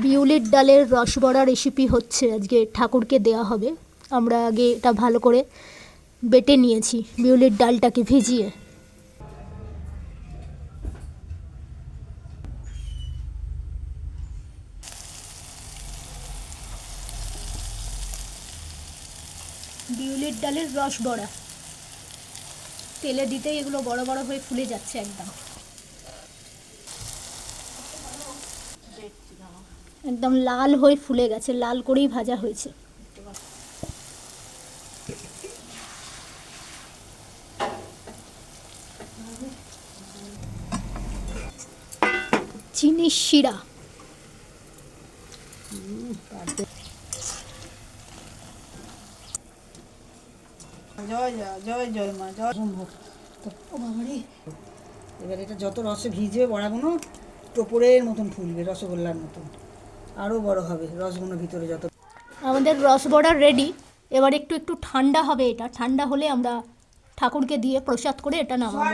বিউলির ডালের রসবড়া রেসিপি হচ্ছে, আজকে ঠাকুরকে দেয়া হবে। আমরা আগে এটা ভালো করে বেটে নিয়েছি, বিউলির ডালটাকে ভিজিয়ে। বিউলির ডালের রস বড়া তেলে দিতেই এগুলো বড় বড় হয়ে ফুলে যাচ্ছে একদম। একদম লাল হয়ে ফুলে গেছে লাল করেই ভাজা হয়েছে। চিনির শিরা। জয় জয় জয় জয় মা জয়। সম্ভব এবার এটা যত রসে ভিজবে বড়াগুলো টোপরের মতন ফুলবে রসগোল্লার মতন। আরও বড় হবে রসগুলো ভিতরে যত আমাদের রসবড়া রেডি এবার একটু একটু ঠান্ডা হবে এটা। ঠান্ডা হলে আমরা ঠাকুরকে দিয়ে প্রসাদ করে এটা নামাবো।